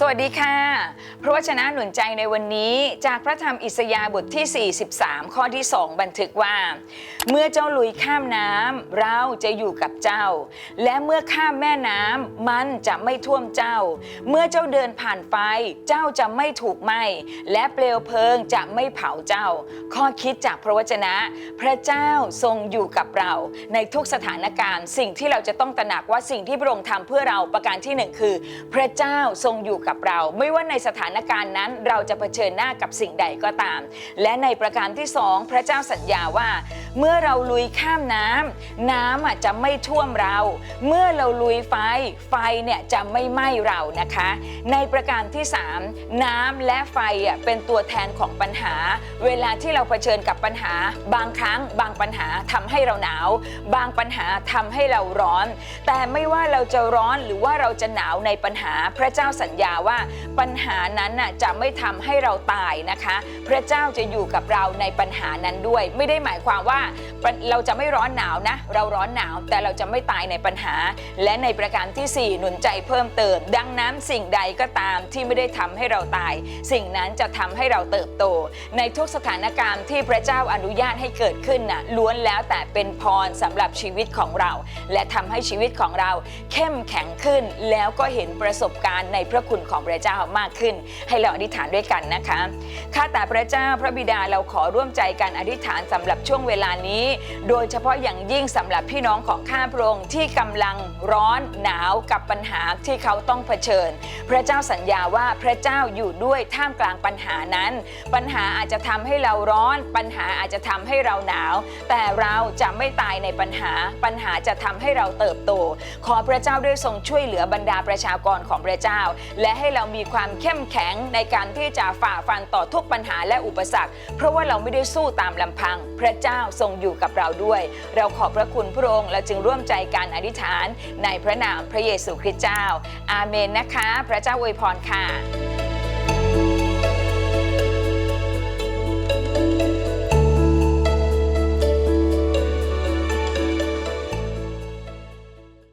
สวัสดีค่ะพระวจนะหนุนใจในวันนี้จากพระธรรมอิสยาห์บทที่ 43 ข้อที่ 2 บันทึกว่า เมื่อเจ้าลุยข้ามน้ำเราจะอยู่กับเจ้า และเมื่อข้ามแม่น้ำมันจะไม่ท่วมเจ้า เมื่อเจ้าเดินผ่านไฟเจ้าจะไม่ถูกไหม้และเปลวเพลิงจะไม่เผาเจ้า ข้อคิดจากพระวจนะ พระเจ้าทรงอยู่กับเรา ในทุกสถานการณ์ สิ่งที่เราจะต้องตระหนักว่าสิ่งที่พระองค์ทำเพื่อเราประการที่หนึ่งคือ พระเจ้าทรงอยู่กับเรา ไม่ว่าในสถานการณ์นั้นเราจะเผชิญหน้ากับสิ่งใดก็ตาม และในประการที่สองพระเจ้าสัญญาว่า เมื่อเราลุยข้ามน้ำน้ำอะจะไม่ท่วมเรา เมื่อเราลุยไฟไฟเนี่ยจะไม่ไหม้เรานะคะ ในประการที่สามน้ำและไฟอะเป็นตัวแทนของปัญหา เวลาที่เราเผชิญกับปัญหา บางครั้งบางปัญหาทำให้เราหนาว บางปัญหาทำให้เราร้อน แต่ไม่ว่าเราจะร้อนหรือว่าเราจะหนาวในปัญหาพระเจ้าสัญญาว่าปัญหานั้นน่ะจะไม่ทำให้เราตายนะคะ พระเจ้าจะอยู่กับเราในปัญหานั้นด้วย ไม่ได้หมายความว่าเราจะไม่ร้อนหนาวนะ เราร้อนหนาวแต่เราจะไม่ตายในปัญหา และในประการที่ 4 หนุนใจเพิ่มเติม ดังนั้นสิ่งใดก็ตามที่ไม่ได้ทำให้เราตาย สิ่งนั้นจะทำให้เราเติบโต ในทุกสถานการณ์ที่พระเจ้าอนุญาตให้เกิดขึ้นน่ะล้วนแล้วแต่เป็นพรสำหรับชีวิตของเรา และทำให้ชีวิตของเราเข้มแข็งขึ้นแล้วก็เห็นประสบการณ์ในพระคุณของพระเจ้ามากขึ้น ให้เราอธิษฐานด้วยกันนะคะข้าแต่พระเจ้าพระบิดาเราขอร่วมใจกันอธิษฐานสำหรับช่วงเวลานี้ โดยเฉพาะอย่างยิ่งสำหรับพี่น้องของข้าพระองค์ที่กำลังร้อนหนาวกับปัญหาที่เขาต้องเผชิญ พระเจ้าสัญญาว่าพระเจ้าอยู่ด้วยท่ามกลางปัญหานั้น ปัญหาอาจจะทำให้เราร้อน ปัญหาอาจจะทำให้เราหนาว แต่เราจะไม่ตายในปัญหา ปัญหาจะทำให้เราเติบโต ขอพระเจ้าได้ทรงช่วยเหลือบรรดาประชากรของพระเจ้าและและให้เรามีความเข้มแข็งในการที่จะฝ่าฟันต่อทุกปัญหาและอุปสรรค เพราะว่าเราไม่ได้สู้ตามลำพัง พระเจ้าทรงอยู่กับเราด้วย เราขอบพระคุณพระองค์เราจึงร่วมใจการอธิษฐาน ในพระนามพระเยซูคริสต์เจ้า อาเมนนะคะ พระเจ้าอวยพรค่ะ